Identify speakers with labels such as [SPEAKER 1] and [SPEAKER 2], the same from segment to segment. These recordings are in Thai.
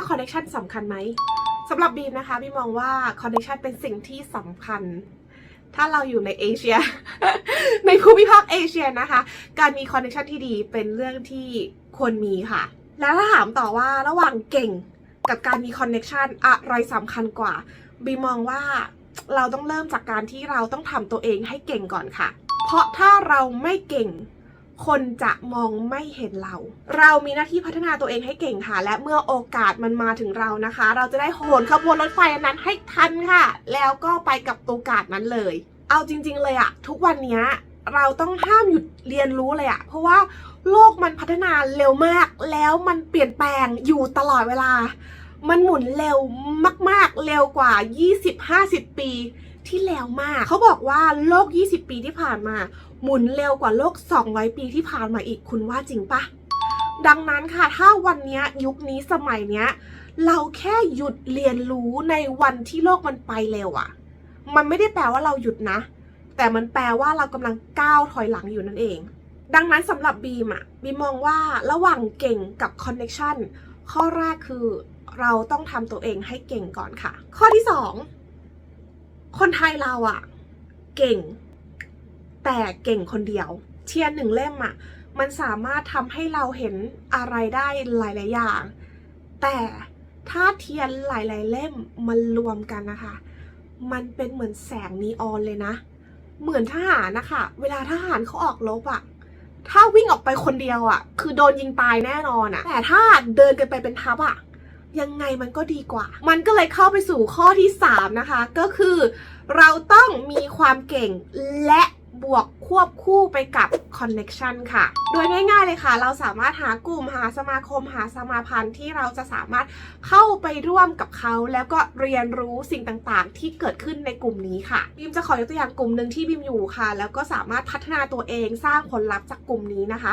[SPEAKER 1] ว่าคอนเน t ชันสำคัญไหมสำหรับบีมนะคะบีมมองว่าคอนเน t ชันเป็นสิ่งที่สำคัญ ถ้าเราอยู่ในเอเชีย ในภูมิภาคเอเชียนะคะ การมีคอนเน t ชันที่ดีเป็นเรื่องที่ควรมีค่ะ แล้วถ้าถามต่อว่าระหว่างเก่งกับการมีคอนเน t ชันอะไรสำคัญกว่าบีมองว่าเราต้องเริ่มจากการที่เราต้องทำตัวเองให้เก่งก่อนค่ะ เพราะถ้าเราไม่เก่ง คนจะมองไม่เห็นเรา เรามีหน้าที่พัฒนาตัวเองให้เก่งค่ะ และเมื่อโอกาสมันมาถึงเรานะคะ เราจะได้โหนขบวนรถไฟนั้นให้ทันค่ะ แล้วก็ไปกับโอกาสนั้นเลย เอาจริง ๆ เลยอะทุกวันนี้เราต้องห้ามหยุดเรียนรู้เลยอะเพราะว่าโลกมันพัฒนาเร็วมาก แล้วมันเปลี่ยนแปลงอยู่ตลอดเวลา มันหมุนเร็วมากๆ เร็วกว่า 20-50 ปี ที่แล้วมาก เขาบอกว่าโลก 20 ปีที่ผ่านมา หมุนเร็วกว่าโลก 200 ปีที่ผ่านมาอีกคุณว่าจริงปะดังนั้นค่ะ ถ้าวันนี้ยุคนี้สมัยเนี้ย เราแค่หยุดเรียนรู้ในวันที่โลกมันไปเร็วอะมันไม่ได้แปลว่าเราหยุดนะ แต่มันแปลว่าเรากำลังก้าวถอยหลังอยู่นั่นเอง ดังนั้นสำหรับบีมอะบีมองว่าระหว่างเก่งกับคอนเน็ชันข้อแรกคือเราต้องทำตัวเองให้เก่งก่อนค่ะ ข้อที่สอง คนไทยเราอะเก่ง แต่เก่งคนเดียว เทียนหนึ่งเล่มอะมันสามารถทำให้เราเห็นอะไรได้หลาย ๆ อย่าง แต่ถ้าเทียนหลาย ๆ เล่มมันรวมกันนะคะ มันเป็นเหมือนแสงนีออนเลยนะ เหมือนทหารนะคะ เวลาทหารเขาออกรบอะถ้าวิ่งออกไปคนเดียวอะคือโดนยิงตายแน่นอนอะแต่ถ้าเดินกันไปเป็นทัพอะ ยังไงมันก็ดีกว่า มันก็เลยเข้าไปสู่ข้อที่ 3 นะคะ ก็คือ เราต้องมีความเก่งและบวกควบคู่ไปกับ connection ค่ะ โดยง่ายๆเลยค่ะ เราสามารถหากลุ่มหาสมาคมหาสมาพันธ์ที่เราจะสามารถเข้าไปร่วมกับเขา แล้วก็เรียนรู้สิ่งต่างๆ ที่เกิดขึ้นในกลุ่มนี้ค่ะบิมจะขอยกตัวอย่างกลุ่มหนึ่งที่บิมอยู่ค่ะ แล้วก็สามารถพัฒนาตัวเองสร้างผลลัพธ์จากกลุ่มนี้นะคะ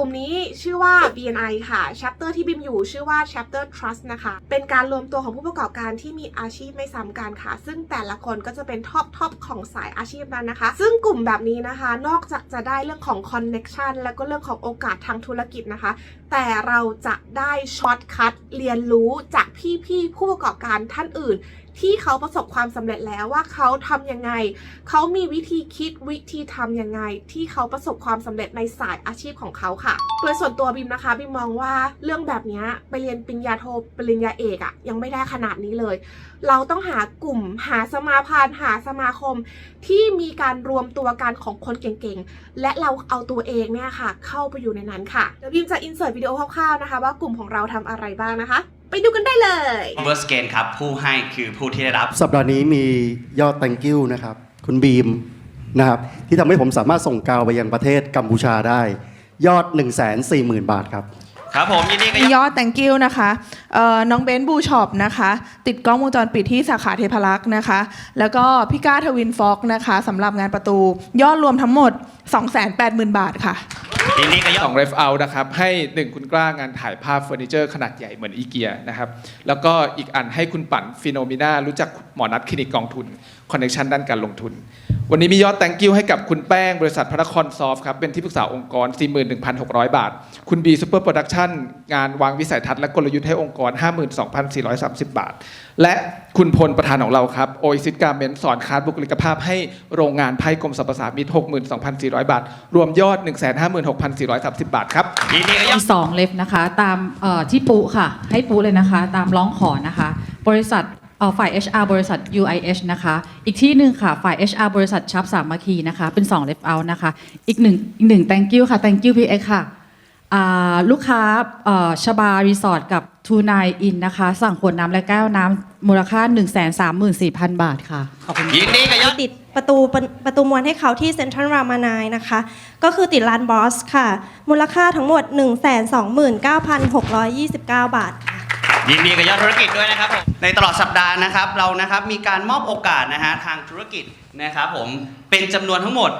[SPEAKER 1] กลุ่มนี้ชื่อว่า BNI ค่ะ chapter ที่บิมอยู่ชื่อว่า chapter trust นะคะ เป็นการรวมตัวของผู้ประกอบการที่มีอาชีพไม่ซ้ำกันค่ะ ซึ่งแต่ละคนก็จะเป็นท็อปทอปของสายอาชีพนั้นนะคะ ซึ่งกลุ่มแบบนี้นะคะ นอกจากจะได้เรื่องของ connection แล้วก็เรื่องของโอกาสทางธุรกิจนะคะ แต่เราจะได้ช็อตคัทเรียนรู้จากพี่ๆผู้ประกอบการท่านอื่น ที่เขาประสบความสำเร็จแล้วว่าเขาทำยังไง เขามีวิธีคิดวิธีทำยังไง ที่เขาประสบความสำเร็จในสายอาชีพของเขาค่ะ โดยส่วนตัวบิมนะคะบิมมองว่าเรื่องแบบนี้ไปเรียนปริญญาโทปริญญาเอกอะยังไม่ได้ขนาดนี้เลย เราต้องหากลุ่มหาสมาพันธ์หาสมาคม ที่มีการรวมตัวกันของคนเก่งๆ และเราเอาตัวเองเนี่ยค่ะ เข้าไปอยู่ในนั้นค่ะเดี๋ยวบิมจะอินเสิร์ตวิดีโอคร่าวๆนะคะ ว่ากลุ่มของเราทำอะไรบ้างนะคะ ไปดูกันได้เลย
[SPEAKER 2] เวอร์สเกนครับ ผู้ให้คือผู้ที่ได้รับ
[SPEAKER 3] สัปดาห์นี้มียอด thank you นะครับ คุณบีมนะครับที่ทำให้ผมสามารถส่งกาวไปยังประเทศกัมพูชาได้ ยอด 1 4 0 0 0 0 บาทครับ
[SPEAKER 2] ครับผมยินดีกับ
[SPEAKER 4] ยอด thank you นะคะเอ่อน้องเบนซ์บูช็อปนะคะ ติดกล้องวงจรปิดที่สาขาเทพารักษ์นะคะ แล้วก็พี่ก้าทวินฟอกนะคะสำหรับงานประตู ยอดรวมทั้งหมด 280,000 บาทค่ะ
[SPEAKER 2] ยินดีกับยอ
[SPEAKER 5] สองเรฟเอานะครับ ให้หนึ่งคุณกล้างานถ่ายภาพเฟอร์นิเจอร์ขนาดใหญ่เหมือนอีเกียนะครับ แล้วก็อีกอันให้คุณปั่นฟิโนมิน่ารู้จักหมอนัดคลินิกกองทุนคอนเน t ชันด้านการลงทุน วันนี้มียอด thank you ให้กับคุณแป้ง บริษัทพระนครซอฟต์ครับ เป็นที่ปรึกษาองค์กร 41,600 บาท คุณบีซูเปอร์โปรดักชั่นงานวางวิสัยทัศน์และกลยุทธ์ให้องค์กร 52,430 บาท และคุณพลประธานของเราครับโอซิสการเมนสอนคลาสบุคลิกภาพให้โรงงานไพ่กรมสรรพสามิต62,400 บาท รวมยอด 156,430 บาทครับ
[SPEAKER 2] ยินดีกับยอด
[SPEAKER 6] มีสองเล็บนะคะ ตามเอ่อที่ปูค่ะ ให้ปูเลยนะคะ ตามร้องขอนะคะ บริษัทเอ่อฝ่าย HR บริษัท UIH นะคะ อีกที่หนึ่งค่ะ ฝ่าย HR บริษัทชับสามัคคีนะคะ เป็น2เล็บเอานะคะ อีกหนึ่งอีกหนึ่ง thank you ค่ะ thank you PX ค่ะอ่าลูกค้าเอ่อชบารีสอร์ทกับ ทูนายอินนะคะ สั่งขวดน้ำและแก้วน้ำมูลค่า 134,000 บาทค่ะ ขอบคุณค่ะ
[SPEAKER 2] ยินดีกับยอด
[SPEAKER 7] ติดประตูประประตูมวลให้เขาที่เซ็นทรัลรามานายนะคะ ก็คือติดร้านบอสค่ะ มูลค่าทั้งหมด 129,629 บาทค่ะ
[SPEAKER 2] ยินดีกับยอดธุรกิจด้วยนะครับผมในตลอดสัปดาห์นะครับเรานะครับมีการมอบโอกาสนะฮะทางธุรกิจนะครับผมเป็นจำนวนทั้งหมด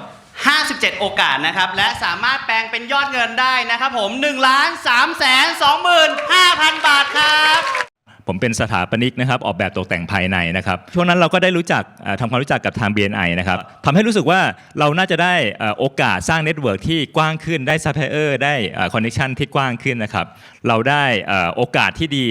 [SPEAKER 2] 57 โอกาสนะครับ และสามารถแปลงเป็นยอดเงินได้นะครับผม1ล้าน3แสน25,000 บาทครับ
[SPEAKER 8] ผมเป็นสถาปนิกนะครับออกแบบตกแต่งภายในนะครับช่วงนั้นเราก็ได้รู้จักเอ่อทำความรู้จักกับทาง BNI นะครับทำให้รู้สึกว่าเราน่าจะได้เอ่อโอกาสสร้างเน็ตเวิร์กที่กว้างขึ้นได้ซัพพลายเออร์ได้คอนเนคชันที่กว้างขึ้นนะครับเราได้เอ่อโอกาสที่ดี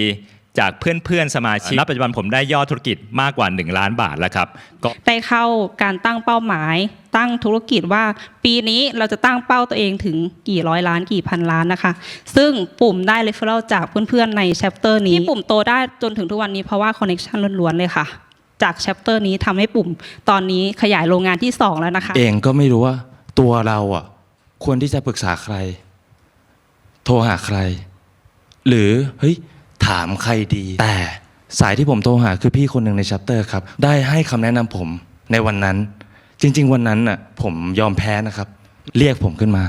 [SPEAKER 8] จากเพื่อนๆสมาชิกณปัจจุบันผมได้ยอดธุรกิจมากกว่า 1 ล้านบาทแล้วครับก็
[SPEAKER 9] ได้เข้าการตั้งเป้าหมาย ตั้งธุรกิจว่า ปีนี้เราจะตั้งเป้าตัวเองถึงกี่ร้อยล้านกี่พันล้านนะคะ ซึ่งปุ่มได้ referral จากเพื่อนๆใน chapter นี้ที่ปุ่มโตได้จนถึงทุกวันนี้เพราะว่า connection ล้วนๆเลยค่ะ จาก chapter นี้ทำให้ปุ่มตอนนี้ขยายโรงงานที่ 2 แล้วนะคะ
[SPEAKER 10] เองก็ไม่รู้ว่าตัวเราอะควรที่จะปรึกษาใคร โทรหาใคร หรือเฮ้ยถามใครดี แต่สายที่ผมโทรหาคือพี่คนหนึ่งในชัปเตอร์ครับ ได้ให้คำแนะนำผมในวันนั้น จริง ๆ วันนั้นน่ะผมยอมแพ้นะครับ เรียกผมขึ้นมา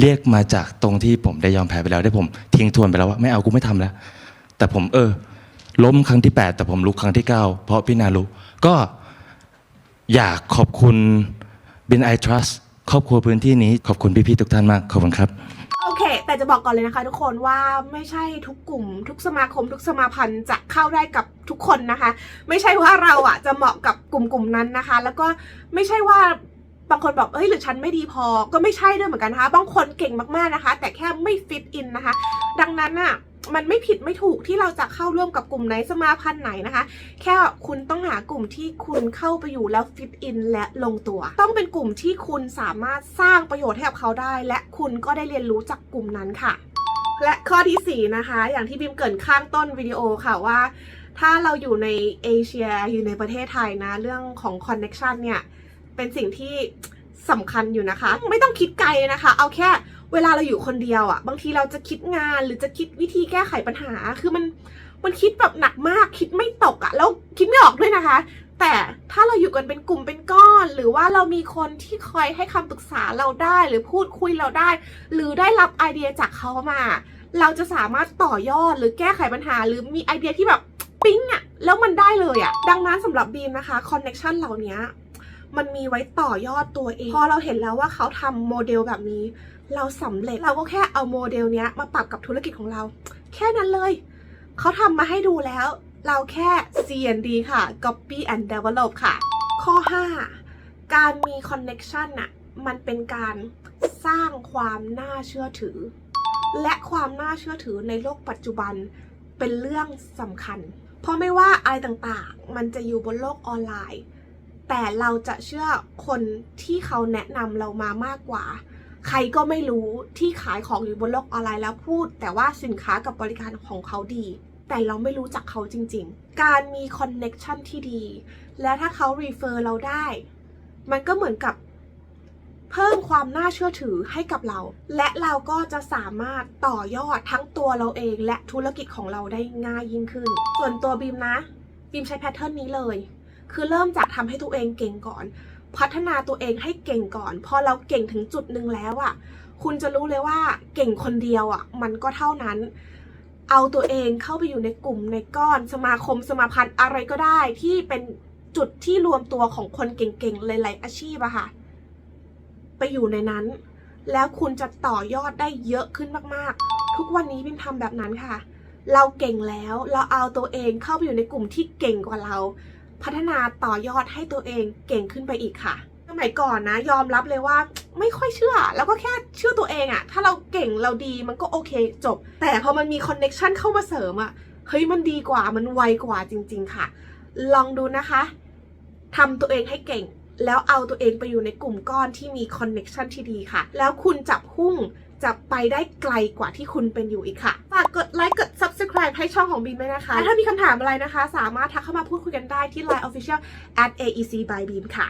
[SPEAKER 10] เรียกมาจากตรงที่ผมได้ยอมแพ้ไปแล้วได้ผมทิ้งทวนไปแล้วว่าไม่เอากูไม่ทำแล้ว แต่ผมเออ ล้มครั้งที่ 8 แต่ผมลุกครั้งที่ 9 เพราะพี่นารุก็อยากขอบคุณบินไอทรัสครอบครัวพื้นที่นี้ขอบคุณพี่ๆทุกท่านมากขอบคุณครับ
[SPEAKER 1] แต่จะบอกก่อนเลยนะคะทุกคนว่าไม่ใช่ทุกกลุ่ม ทุกสมาคม ทุกสมาพันธ์จะเข้าได้กับทุกคนนะคะ ไม่ใช่ว่าเราอะจะเหมาะกับกลุ่มกลุ่มนั้นนะคะ แล้วก็ไม่ใช่ว่า บางคนบอกเอ้ยหรือฉันไม่ดีพอก็ไม่ใช่ด้วยเหมือนกันนะคะ บางคนเก่งมากๆนะคะ แต่แค่ไม่ฟิตอินนะคะ ดังนั้นอะมันไม่ผิดไม่ถูกที่เราจะเข้าร่วมกับกลุ่มไหนสมาพันธ์ไหนนะคะ แค่คุณต้องหากลุ่มที่คุณเข้าไปอยู่แล้วฟิตอินและลงตัว ต้องเป็นกลุ่มที่คุณสามารถสร้างประโยชน์ให้กับเขาได้ และคุณก็ได้เรียนรู้จากกลุ่มนั้นค่ะ และข้อที่4นะคะ อย่างที่บิมเกินข้างต้นวิดีโอค่ะว่า ถ้าเราอยู่ในเอเชียอยู่ในประเทศไทยนะ เรื่องของคอนเน็ชันเนี่ย เป็นสิ่งที่สำคัญอยู่นะคะ ไม่ต้องคิดไกลนะคะ เอาแค่เวลาเราอยู่คนเดียวอะ่ะ บางทีเราจะคิดงานหรือจะคิดวิธีแก้ไขปัญหา คือมันมันคิดแบบหนักมาก คิดไม่ตกอะ่ะ แล้วคิดไม่ออกด้วยนะคะ แต่ถ้าเราอยู่กันเป็นกลุ่มเป็นก้อน หรือว่าเรามีคนที่คอยให้คำปรึกษาเราได้ หรือพูดคุยเราได้ หรือได้รับไอเดียจากเขามา เราจะสามารถต่อยอดหรือแก้ไขปัญหา หรือมีไอเดียที่แบบปิ๊งอะแล้วมันได้เลยอะดังนั้นสำหรับบีมนะคะคอนเน็ชันเหล่านี้ มันมีไว้ต่อยอดตัวเอง พอเราเห็นแล้วว่าเขาทำโมเดลแบบนี้ เราสำเร็จเราก็แค่เอาโมเดลเนี้ยมาปรับกับธุรกิจของเรา แค่นั้นเลย เขาทำมาให้ดูแล้ว เราแค่ CND ค่ะ Copy and Develop ค่ะ ข้อ 5 การมี Connection น่ะมันเป็นการสร้างความน่าเชื่อถือ และความน่าเชื่อถือในโลกปัจจุบันเป็นเรื่องสำคัญ เพราะไม่ว่าอะไรต่างๆ มันจะอยู่บนโลกออนไลน์ แต่เราจะเชื่อคนที่เขาแนะนำเรามามากกว่า ใครก็ไม่รู้ที่ขายของอยู่บนโลกออนไลน์แล้วพูด แต่ว่าสินค้ากับบริการของเขาดี แต่เราไม่รู้จักเขาจริง ๆ การมีคอนเน็ชันที่ดี และถ้าเขารีเฟอร์เราได้ มันก็เหมือนกับเพิ่มความน่าเชื่อถือให้กับเรา และเราก็จะสามารถต่อยอดทั้งตัวเราเองและธุรกิจของเราได้ง่ายยิ่งขึ้น ส่วนตัวบีมนะบีมใช้แพทเทิร์นนี้เลย คือเริ่มจากทำให้ตัวเองเก่งก่อน พัฒนาตัวเองให้เก่งก่อน พอเราเก่งถึงจุดหนึ่งแล้วอะ่ะ คุณจะรู้เลยว่าเก่งคนเดียวอะ่ะ มันก็เท่านั้น เอาตัวเองเข้าไปอยู่ในกลุ่มในก้อนสมาคมสมาพันธ์อะไรก็ได้ที่เป็นจุดที่รวมตัวของคนเก่งๆหลายๆอาชีพอะค่ะ ไปอยู่ในนั้น แล้วคุณจะต่อยอดได้เยอะขึ้นมากๆ ทุกวันนี้บิมทำแบบนั้นค่ะ เราเก่งแล้วเราเอาตัวเองเข้าไปอยู่ในกลุ่มที่เก่งกว่าเรา พัฒนาต่อยอดให้ตัวเองเก่งขึ้นไปอีกค่ะสมัยก่อนนะยอมรับเลยว่าไม่ค่อยเชื่อ แล้วก็แค่เชื่อตัวเองอะถ้าเราเก่งเราดีมันก็โอเคจบ แต่พอมันมีคอนเน็ชันเข้ามาเสริมอะเฮ้ยมันดีกว่ามันไวกว่าจริง ๆค่ะ ลองดูนะคะทำตัวเองให้เก่ง แล้วเอาตัวเองไปอยู่ในกลุ่มก้อนที่มีคอนเน็ชันที่ดีค่ะ แล้วคุณจะพุ่งจะไปได้ไกลกว่าที่คุณเป็นอยู่อีกค่ะ ฝากกดไลค์กด subscribe ให้ช่องของบีมด้วยนะคะและถ้ามีคำถามอะไรนะคะ สามารถทักเข้ามาพูดคุยกันได้ที่ Line Official at aec by beam ค่ะ